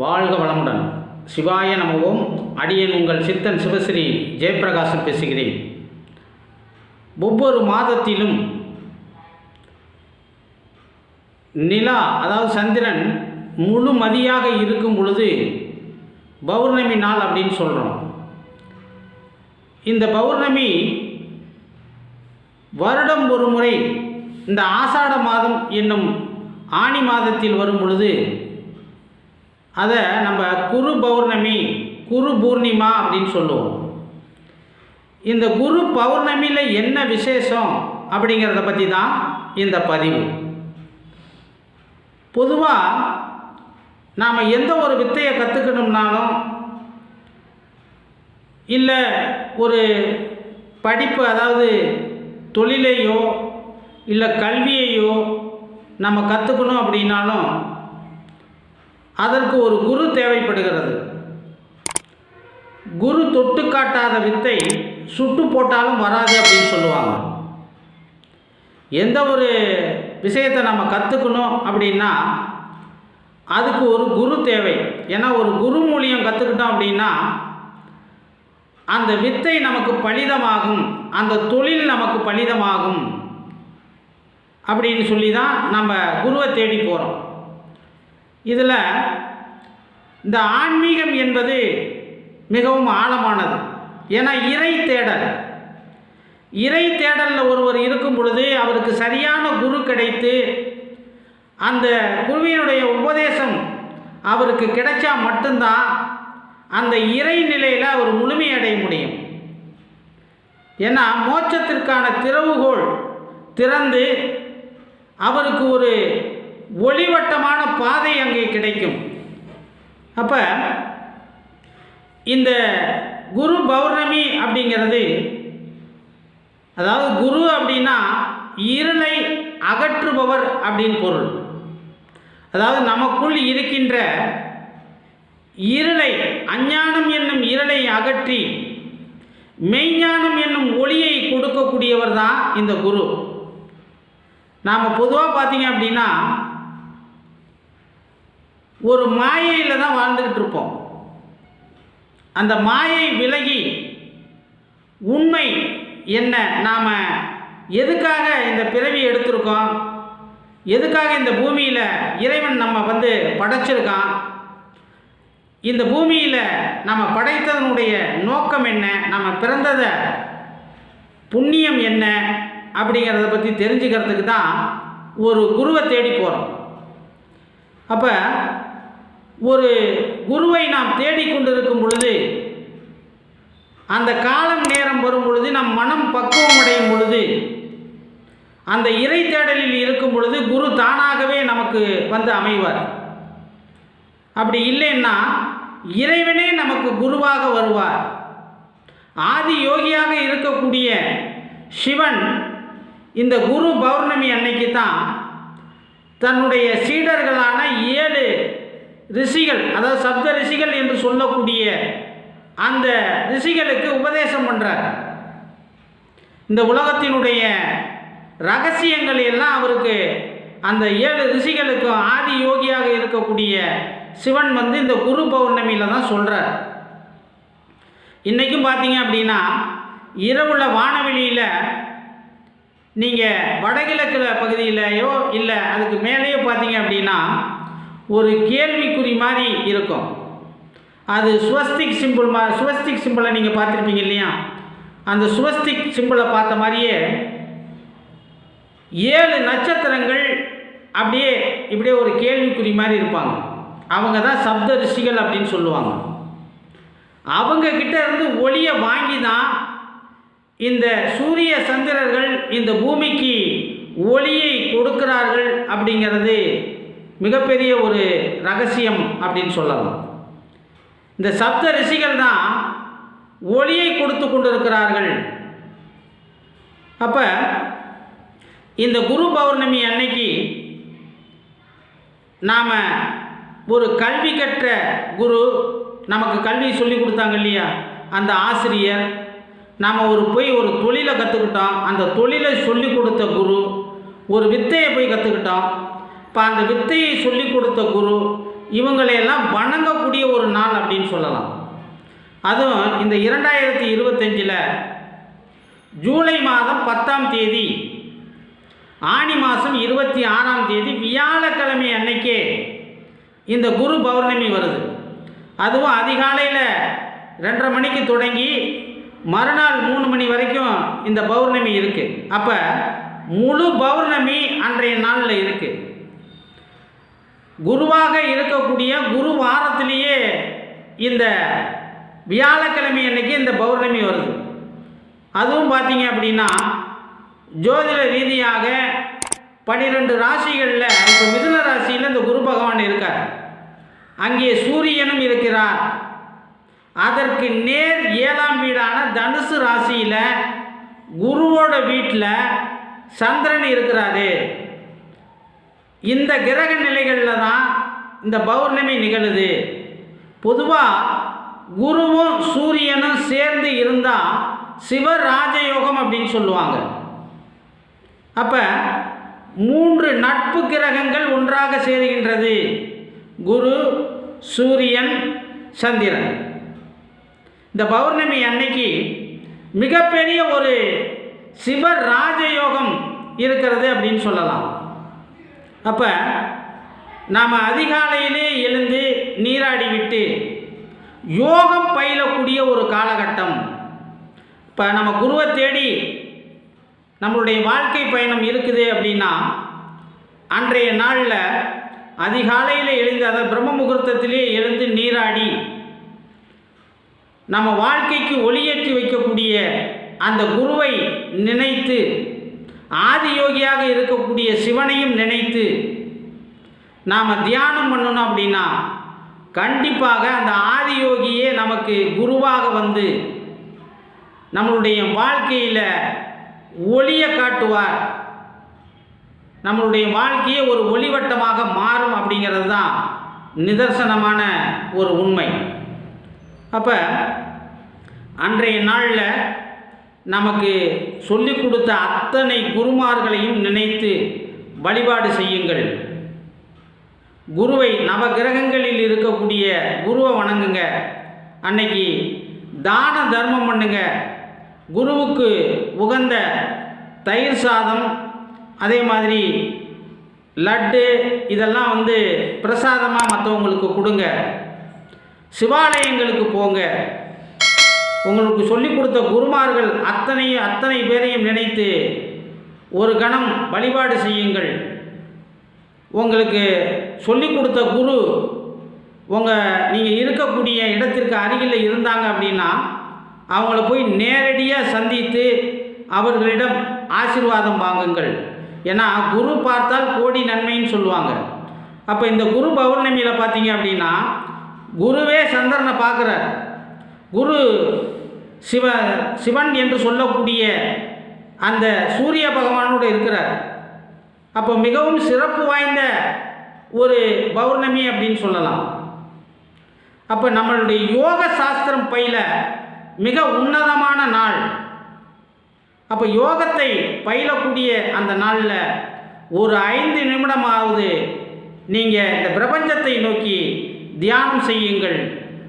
வாழ்க வளமுடன். சிவாய நமவும். அடியன் உங்கள் சித்தன் சிவஸ்ரீ ஜெயபிரகாசன் பேசுகிறேன். ஒவ்வொரு மாதத்திலும் நிலா அதாவது சந்திரன் முழு மதியாக இருக்கும் பொழுது பௌர்ணமி நாள் அப்படின்னு சொல்கிறோம் இந்த பௌர்ணமி வருடம் ஒரு முறை இந்த ஆசாட மாதம் என்னும் ஆணி மாதத்தில் வரும் பொழுது அதை நம்ம குரு பௌர்ணமி குரு பூர்ணிமா அப்படின்னு சொல்லுவோம். இந்த குரு பௌர்ணமியில் என்ன விசேஷம் அப்படிங்கிறத பற்றி தான் இந்த பதிவு. பொதுவாக நாம் எந்த ஒரு வித்தையை கற்றுக்கணும்னாலும் இல்லை ஒரு படிப்பு அதாவது தொழிலையோ இல்லை கல்வியையோ நம்ம கற்றுக்கணும் அப்படின்னாலும் அதற்கு ஒரு குரு தேவைப்படுகிறது. குரு தொட்டு காட்டாத வித்தை சுட்டு போட்டாலும் வராது அப்படின்னு சொல்லுவாங்க. எந்த ஒரு விஷயத்தை நம்ம கற்றுக்கணும் அப்படின்னா அதுக்கு ஒரு குரு தேவை. ஏன்னா ஒரு குரு மூலியம் கற்றுக்கிட்டோம் அப்படின்னா அந்த வித்தை நமக்கு பலிதமாகும். அந்த தொழில் நமக்கு பலிதமாகும். அப்படின்னு சொல்லி தான் நம்ம குருவை தேடி போகிறோம் இதில் இந்த ஆன்மீகம் என்பது மிகவும் ஆழமானது. ஏன்னா இறை தேடல். இறை தேடலில் ஒருவர் இருக்கும் பொழுது அவருக்கு சரியான குரு கிடைத்து அந்த குருவினுடைய உபதேசம் அவருக்கு கிடைச்சா மட்டும்தான் அந்த இறை நிலையில் அவர் முழுமையடைய முடியும். ஏன்னா மோட்சத்திற்கான திறவுகோள் திறந்து அவருக்கு ஒரு ஒளிவட்டமான பாதை அங்கே கிடைக்கும். அப்போ இந்த குரு பௌர்ணமி அப்படிங்கிறது அதாவது குரு அப்படின்னா இருளை அகற்றுபவர் அப்படின்னு பொருள். அதாவது நமக்குள் இருக்கின்ற இருளை அஞ்ஞானம் என்னும் இருளை அகற்றி மெய்ஞானம் என்னும் ஒளியை கொடுக்கக்கூடியவர் தான் இந்த குரு. நாம் பொதுவாக பார்த்தீங்க அப்படின்னா ஒரு மாயையில் தான் வாழ்ந்துக்கிட்டு இருப்போம். அந்த மாயை விலகி உண்மை என்ன? நாம் எதுக்காக இந்த பிறவி எடுத்திருக்கோம்? எதுக்காக இந்த பூமியில் இறைவன் நம்ம வந்து படைச்சிருக்கான்? இந்த பூமியில் நம்ம படைத்ததனுடைய நோக்கம் என்ன? நம்ம பிறந்ததை புண்ணியம் என்ன? அப்படிங்கிறத பற்றி தெரிஞ்சுக்கிறதுக்கு தான் ஒரு குருவை தேடி போகிறோம் அப்போ ஒரு குருவை நாம் தேடிக்கொண்டிருக்கும் பொழுது அந்த காலம் நேரம் வரும் பொழுது நம் மனம் பக்குவம் அடையும் பொழுது அந்த இறை தேடலில் இருக்கும் பொழுது குரு தானாகவே நமக்கு வந்து அமைவார். அப்படி இல்லைன்னா இறைவனே நமக்கு குருவாக வருவார். ஆதி யோகியாக இருக்கக்கூடிய சிவன் இந்த குரு பௌர்ணமி அன்னைக்கு தான் தன்னுடைய சீடர்களான ஏழு ரிஷிகள் அதாவது சப்த ரிஷிகள் என்று சொல்லக்கூடிய அந்த ரிஷிகளுக்கு உபதேசம் பண்ணுறார் இந்த உலகத்தினுடைய ரகசியங்கள் எல்லாம் அவருக்கு அந்த ஏழு ரிஷிகளுக்கும் ஆதி யோகியாக இருக்கக்கூடிய சிவன் வந்து இந்த குரு பௌர்ணமியில் தான் சொல்கிறார் இன்றைக்கும் பார்த்தீங்க அப்படின்னா இரவுல வானவெளியில் நீங்கள் வடகிழக்கில் பகுதியிலையோ இல்லை அதுக்கு மேலேயோ பார்த்தீங்க அப்படின்னா ஒரு கேள்விக்குறி மாதிரி இருக்கும். அது சுவஸ்திக் சிம்பிள் மா சுவஸ்திக் சிம்பிளை நீங்கள் பார்த்துருப்பீங்க இல்லையா? அந்த சுவஸ்திக் சிம்பிளை பார்த்த மாதிரியே ஏழு நட்சத்திரங்கள் அப்படியே இப்படியே ஒரு கேள்விக்குறி மாதிரி இருப்பாங்க. அவங்க தான் சப்த ரிஷிகள் அப்படின்னு சொல்லுவாங்க. அவங்கக்கிட்ட இருந்து ஒளியை வாங்கி தான் இந்த சூரிய சந்திரர்கள் இந்த பூமிக்கு ஒளியை கொடுக்கிறார்கள் அப்படிங்கிறது மிகப்பெரிய ஒரு ரகசியம் அப்படின்னு சொல்லலாம். இந்த சப்த ரிஷிகள் தான் ஒளியை கொடுத்து கொண்டிருக்கிறார்கள். அப்போ இந்த குரு பௌர்ணமி அன்னைக்கு நாம் ஒரு கல்வி கற்ற குரு நமக்கு கல்வி சொல்லி கொடுத்தாங்க இல்லையா? அந்த ஆசிரியர் நாம் ஒரு போய் ஒரு தொழிலை கற்றுக்கிட்டோம் அந்த தொழிலை சொல்லி கொடுத்த குரு ஒரு வித்தையை போய் கற்றுக்கிட்டோம் இப்போ அந்த வித்தையை சொல்லி கொடுத்த குரு இவங்களையெல்லாம் வணங்கக்கூடிய ஒரு நாள் அப்படின்னு சொல்லலாம். அதுவும் இந்த இரண்டாயிரத்தி இருபத்தஞ்சில் ஜூலை மாதம் பத்தாம் தேதி ஆனி மாதம் இருபத்தி ஆறாம் தேதி வியாழக்கிழமை அன்னைக்கே இந்த குரு பௌர்ணமி வருது. அதுவும் அதிகாலையில் ரெண்டரை மணிக்கு தொடங்கி மறுநாள் மூணு மணி வரைக்கும் இந்த பௌர்ணமி இருக்குது அப்போ முழு பௌர்ணமி அன்றைய நாளில் இருக்குது குருவாக இருக்கக்கூடிய குரு வாரத்திலேயே இந்த வியாழக்கிழமை அன்னைக்கு இந்த பௌர்ணமி வருது. அதுவும் பார்த்தீங்க அப்படின்னா ஜோதிட ரீதியாக பன்னிரெண்டு ராசிகளில் இப்போ மிதுன ராசியில் இந்த குரு பகவான் இருக்கார். அங்கே சூரியனும் இருக்கிறார். அதற்கு நேர் ஏழாம் வீடான தனுசு ராசியில் குருவோட வீட்டில் சந்திரன் இருக்கிறாரு. இந்த கிரக நிலைகளில் தான் இந்த பௌர்ணமி நிகழுது. பொதுவாக குருவும் சூரியனும் சேர்ந்து இருந்தால் சிவராஜயோகம் அப்படின்னு சொல்லுவாங்க. அப்போ மூன்று நட்பு கிரகங்கள் ஒன்றாக சேருகின்றது. குரு சூரியன் சந்திரன். இந்த பௌர்ணமி அன்னைக்கு மிகப்பெரிய ஒரு சிவ ராஜயோகம் இருக்கிறது அப்படின்னு சொல்லலாம். அப்போ நாம் அதிகாலையிலே எழுந்து நீராடி விட்டு யோகம் பயிலக்கூடிய ஒரு காலகட்டம். இப்போ நம்ம குருவை தேடி நம்மளுடைய வாழ்க்கை பயணம் இருக்குது அப்படின்னா அன்றைய நாளில் அதிகாலையில் எழுந்து அதை பிரம்ம முகூர்த்தத்திலே எழுந்து நீராடி நம்ம வாழ்க்கைக்கு ஒளியேற்றி வைக்கக்கூடிய அந்த குருவை நினைத்து ஆதியோகியாக இருக்கக்கூடிய சிவனையும் நினைத்து நாம் தியானம் பண்ணணும் அப்படின்னா கண்டிப்பாக அந்த ஆதியோகியே நமக்கு குருவாக வந்து நம்மளுடைய வாழ்க்கையில் ஒளியை காட்டுவார். நம்மளுடைய வாழ்க்கையே ஒரு ஒளிவட்டமாக மாறும் அப்படிங்கிறது தான் நிதர்சனமான ஒரு உண்மை. அப்போ அன்றைய நாளில் நமக்கு சொல்லிக் கொடுத்த அத்தனை குருமார்களையும் நினைத்து வழிபாடு செய்யுங்கள். குருவை நவ கிரகங்களில் இருக்கக்கூடிய குருவை வணங்குங்க. அன்னைக்கு தான தர்மம் பண்ணுங்க. குருவுக்கு உகந்த தயிர் சாதம் அதே மாதிரி லட்டு இதெல்லாம் வந்து பிரசாதமாக மற்றவங்களுக்கு கொடுங்க. சிவாலயங்களுக்கு போங்க. உங்களுக்கு சொல்லிக் கொடுத்த குருமார்கள் அத்தனை அத்தனை பேரையும் நினைத்து ஒரு கணம் வழிபாடு செய்யுங்கள். உங்களுக்கு சொல்லிக் கொடுத்த குரு உங்கள் நீங்கள் இருக்கக்கூடிய இடத்திற்கு அருகில் இருந்தாங்க அப்படின்னா அவங்கள போய் நேரடியாக சந்தித்து அவர்களிடம் ஆசீர்வாதம் வாங்குங்கள். ஏன்னா குரு பார்த்தால் கோடி நன்மைன்னு சொல்லுவாங்க. அப்போ இந்த குரு பௌர்ணமியில் பார்த்தீங்க அப்படின்னா குருவே சந்திரனை பார்க்குறார். குரு சிவ சிவன் என்று சொல்லக்கூடிய அந்த சூரிய பகவானோடு இருக்கிறார். அப்போ மிகவும் சிறப்பு வாய்ந்த ஒரு பௌர்ணமி அப்படின்னு சொல்லலாம். அப்போ நம்மளுடைய யோக சாஸ்திரம் பயில மிக உன்னதமான நாள். அப்போ யோகத்தை பயிலக்கூடிய அந்த நாளில் ஒரு ஐந்து நிமிடமாவது நீங்கள் இந்த பிரபஞ்சத்தை நோக்கி தியானம் செய்யுங்கள்.